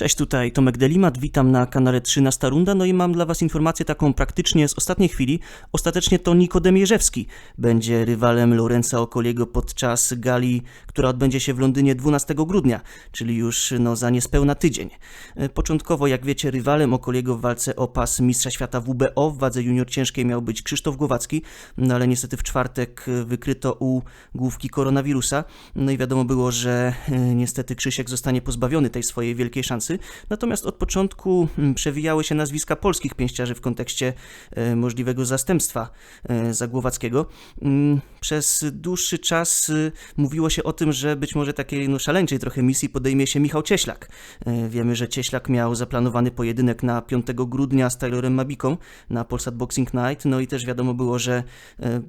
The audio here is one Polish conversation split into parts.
Cześć, tutaj Tomek Delimat, witam na kanale 13 Runda, no i mam dla Was informację taką praktycznie z ostatniej chwili. Ostatecznie to Nikodem Jerzewski będzie rywalem Lorenza Okoliego podczas gali, która odbędzie się w Londynie 12 grudnia, czyli już no, za niespełna tydzień. E, Początkowo, jak wiecie, rywalem Okoliego w walce o pas Mistrza Świata WBO w wadze junior ciężkiej miał być Krzysztof Głowacki, no ale niestety w czwartek e, wykryto u główki koronawirusa, no i wiadomo było, że e, niestety Krzysiek zostanie pozbawiony tej swojej wielkiej szansy. Natomiast od początku mm, przewijały się nazwiska polskich pięściarzy w kontekście e, możliwego zastępstwa e, za Głowackiego. Mm, Przez dłuższy czas e, mówiło się o tym, że być może takiej no, szaleńczej trochę misji podejmie się Michał Cieślak. E, Wiemy, że Cieślak miał zaplanowany pojedynek na 5 grudnia z Taylorem Mabiką na Polsat Boxing Night, no i też wiadomo było, że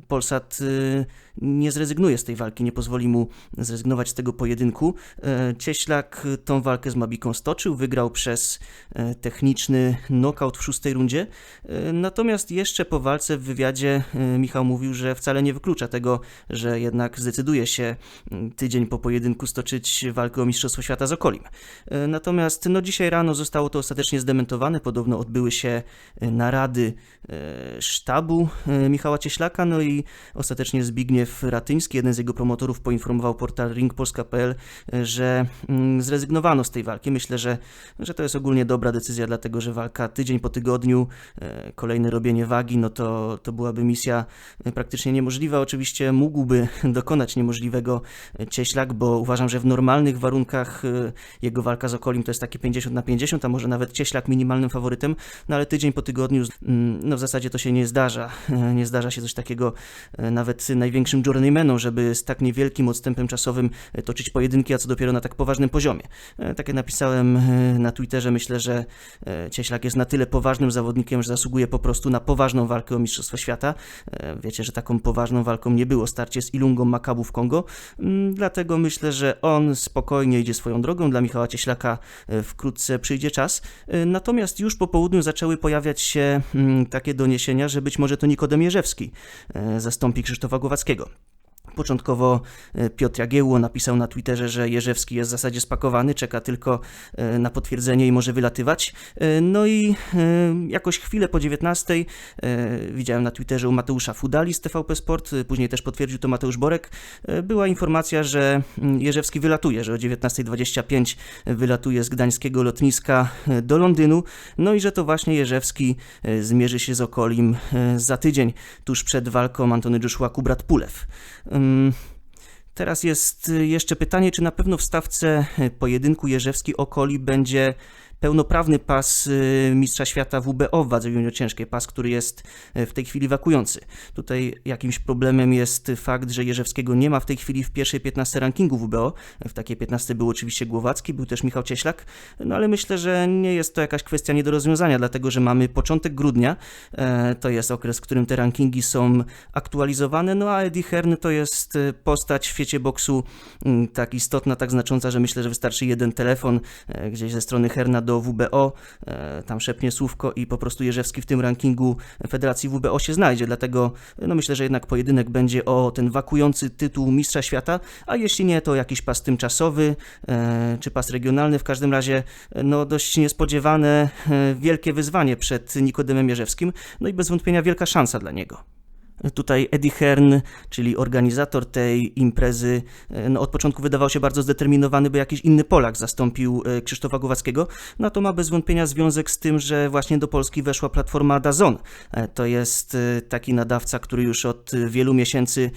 Polsat e, nie zrezygnuje z tej walki, nie pozwoli mu zrezygnować z tego pojedynku. Cieślak tą walkę z Mabiką stoczył, wygrał przez e, techniczny knockout w szóstej rundzie. E, Natomiast jeszcze po walce w wywiadzie e, Michał mówił, że wcale nie wyklucza tego, że jednak zdecyduje się mm, tydzień po pojedynku stoczyć walkę o Mistrzostwo Świata z Okolim. Natomiast no, dzisiaj rano zostało to ostatecznie zdementowane. Podobno odbyły się narady sztabu Michała Cieślaka, no i ostatecznie Zbigniew Ratyński, jeden z jego promotorów, poinformował portal ringpolska.pl, że mm, zrezygnowano z tej walki. Myślę, że, że to jest ogólnie dobra decyzja, dlatego że walka tydzień po tygodniu, e, kolejne robienie wagi, no to, to byłaby misja e, praktycznie niemożliwa. Oczywiście mógłby dokonać niemożliwego e, Cieślak, bo uważam, że w normalnych warunkach jego walka z Okolim to jest takie 50 na 50, a może nawet Cieślak minimalnym faworytem, no ale tydzień po tygodniu, mm, no w zasadzie to się nie zdarza. Nie zdarza się coś takiego nawet największym journeymanom, żeby z tak niewielkim odstępem czasowym toczyć pojedynki, a co dopiero na tak poważnym poziomie. Tak jak napisałem na Twitterze, myślę, że e, Cieślak jest na tyle poważnym zawodnikiem, że zasługuje po prostu na poważną walkę o Mistrzostwo Świata. E, Wiecie, że taką poważną walką nie było starcie z Ilungą Makabu w Kongo, Mm, dlatego myślę, że on spokojnie idzie swoją drogą. Dla Michała Cieślaka e, wkrótce przyjdzie czas. Natomiast już po południu zaczęły pojawiać się mm, takie doniesienia, że być może to Nikodem Jerzewski zastąpi Krzysztofa Głowackiego. Początkowo e, Piotr Jagiełło napisał na Twitterze, że Jerzewski jest w zasadzie spakowany, czeka tylko e, na potwierdzenie i może wylatywać. E, No i jakoś chwilę po 19 e, widziałem na Twitterze u Mateusza Fudali z TVP Sport, później też potwierdził to Mateusz Borek, była informacja, że mm, Jerzewski wylatuje, że o 19.25 wylatuje z gdańskiego lotniska do Londynu, no i że to właśnie Jerzewski zmierzy się z Okolim za tydzień, tuż przed walką Antony Joshua Kubrat Pulew. Ym, Teraz jest jeszcze pytanie, czy na pewno w stawce pojedynku Jerzewski-Okoli będzie pełnoprawny pas y, Mistrza Świata WBO w wadze junior ciężkiej, pas, który jest y, w tej chwili wakujący. Tutaj jakimś problemem jest fakt, że Jerzewskiego nie ma w tej chwili w pierwszej 15 rankingu WBO. W takiej 15 był oczywiście Głowacki, był też Michał Cieślak, no ale myślę, że nie jest to jakaś kwestia nie do rozwiązania, dlatego że mamy początek grudnia, e, to jest okres, w którym te rankingi są aktualizowane, no a Eddie Hearn to jest e, postać w świecie boksu mm, tak istotna, tak znacząca, że myślę, że wystarczy jeden telefon e, gdzieś ze strony Herna do WBO, e, tam szepnie słówko i po prostu Jerzewski w tym rankingu Federacji WBO się znajdzie, dlatego e, no myślę, że jednak pojedynek będzie o ten wakujący tytuł Mistrza Świata, a jeśli nie, to jakiś pas tymczasowy e, czy pas regionalny, w każdym razie no dość niespodziewane, wielkie wyzwanie przed Nikodemem Jerzewskim, no i bez wątpienia wielka szansa dla niego. Tutaj Eddie Hearn, czyli organizator tej imprezy, e, no od początku wydawał się bardzo zdeterminowany, by jakiś inny Polak zastąpił e, Krzysztofa Głowackiego. No to ma bez wątpienia związek z tym, że właśnie do Polski weszła platforma Dazon. E, To jest taki nadawca, który już od wielu miesięcy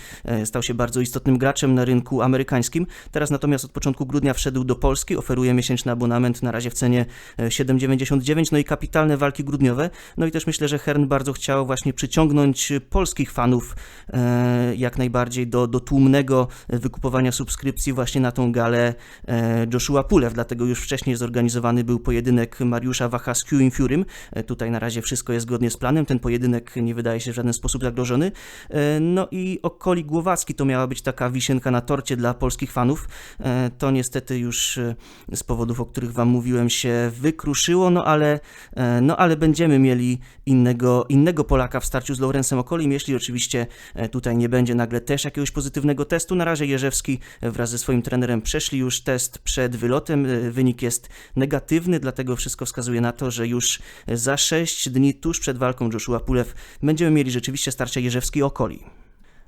stał się bardzo istotnym graczem na rynku amerykańskim. Teraz natomiast od początku grudnia wszedł do Polski, oferuje miesięczny abonament na razie w cenie e, 7,99, no i kapitalne walki grudniowe. No i też myślę, że Hearn bardzo chciał właśnie przyciągnąć polskich fanów e, jak najbardziej do, do tłumnego wykupowania subskrypcji właśnie na tą galę e, Joshua Pulew, dlatego już wcześniej zorganizowany był pojedynek Mariusza Wacha z Hughiem Furym. E, tutaj na razie wszystko jest zgodnie z planem, ten pojedynek nie wydaje się w żaden sposób zagrożony. No i Okoli Głowacki to miała być taka wisienka na torcie dla polskich fanów. To niestety już z powodów, o których wam mówiłem się wykruszyło, no ale, no ale będziemy mieli innego, innego Polaka w starciu z Lawrence'em Okolim, jeśli oczywiście e, tutaj nie będzie nagle też jakiegoś pozytywnego testu. Na razie Jerzewski e, wraz ze swoim trenerem przeszli już test przed wylotem. E, Wynik jest negatywny, dlatego wszystko wskazuje na to, że już za 6 dni tuż przed walką Joshua Pulew będziemy mieli rzeczywiście starcie Jerzewski-Okoli.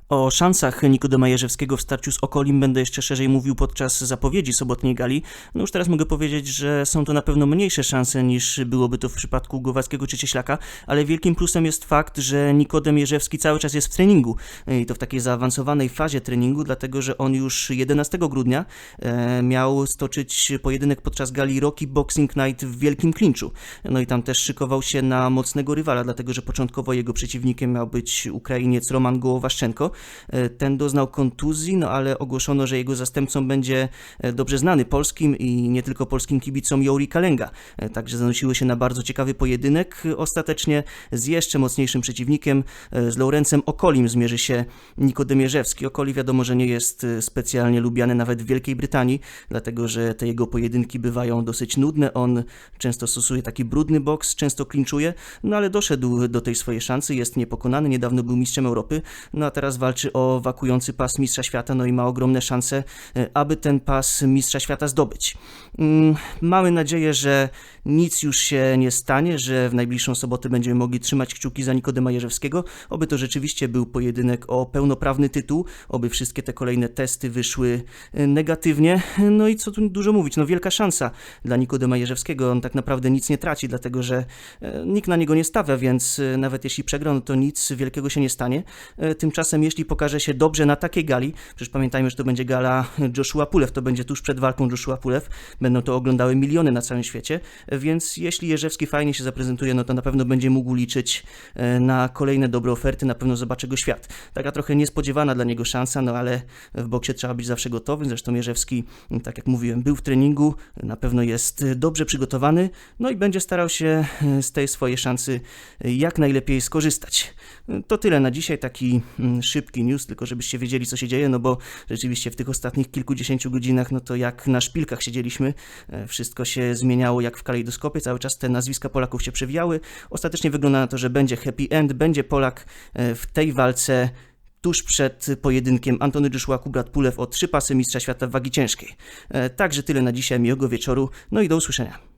O szansach Nikodema Jerzewskiego w starciu z Okolim będę jeszcze szerzej mówił podczas zapowiedzi sobotniej gali. No już teraz mogę powiedzieć, że są to na pewno mniejsze szanse niż byłoby to w przypadku Głowackiego czy Cieślaka, ale wielkim plusem jest fakt, że Nikodem Jerzewski cały czas jest w treningu i to w takiej zaawansowanej fazie treningu, dlatego że on już 11 grudnia e, miał stoczyć pojedynek podczas gali Rocky Boxing Night w Wielkim Klinczu. No i tam też szykował się na mocnego rywala, dlatego że początkowo jego przeciwnikiem miał być Ukrainiec Roman Gołowaszczenko. E, Ten doznał kontuzji, no ale ogłoszono, że jego zastępcą będzie e, dobrze znany polskim i nie tylko polskim kibicom Jouri Kalenga. E, Także zanosiły się na bardzo ciekawy pojedynek. Ostatecznie z jeszcze mocniejszym przeciwnikiem, z Laurencem Okolim zmierzy się Nikodem Jerzewski. Okoli wiadomo, że nie jest specjalnie lubiany nawet w Wielkiej Brytanii, dlatego że te jego pojedynki bywają dosyć nudne. On często stosuje taki brudny boks, często klinczuje, no ale doszedł do tej swojej szansy, jest niepokonany, niedawno był mistrzem Europy, no a teraz walczy o wakujący pas mistrza świata, no i ma ogromne szanse, e, aby ten pas mistrza świata zdobyć. Mm, Mamy nadzieję, że nic już się nie stanie, że w najbliższą sobotę będziemy mogli trzymać kciuki za Nikodema Jerzewskiego, oby to rzeczywiście był pojedynek o pełnoprawny tytuł, oby wszystkie te kolejne testy wyszły e, negatywnie, no i co tu dużo mówić, no wielka szansa dla Nikodema Jerzewskiego, on tak naprawdę nic nie traci, dlatego że e, nikt na niego nie stawia, więc nawet jeśli przegra, no to nic wielkiego się nie stanie. Tymczasem jeśli pokaże się dobrze na takiej gali, przecież pamiętajmy, że to będzie gala Joshua Pulew, to będzie tuż przed walką Joshua Pulew, będą to oglądały miliony na całym świecie, e, więc jeśli Jerzewski fajnie się zaprezentuje, no to na pewno będzie mógł liczyć e, na kolejne dobre oferty, na pewno zobaczy go świat. Taka trochę niespodziewana dla niego szansa, no ale w boksie trzeba być zawsze gotowym, zresztą Jerzewski, tak jak mówiłem, był w treningu, na pewno jest dobrze przygotowany, no i będzie starał się e, z tej swojej szansy e, jak najlepiej skorzystać. E, To tyle na dzisiaj, taki mm, szybki news, tylko żebyście wiedzieli, co się dzieje, no bo rzeczywiście w tych ostatnich kilkudziesięciu godzinach, no to jak na szpilkach siedzieliśmy, e, wszystko się zmieniało jak w kalejdoskopie, cały czas te nazwiska Polaków się przewijały. Ostatecznie wygląda na to, że będzie happy end, będzie Polak e, w tej walce tuż przed pojedynkiem Antony Joshua Kubrat Pulew o trzy pasy Mistrza Świata w wagi ciężkiej. E, Także tyle na dzisiaj, miłego wieczoru, no i do usłyszenia.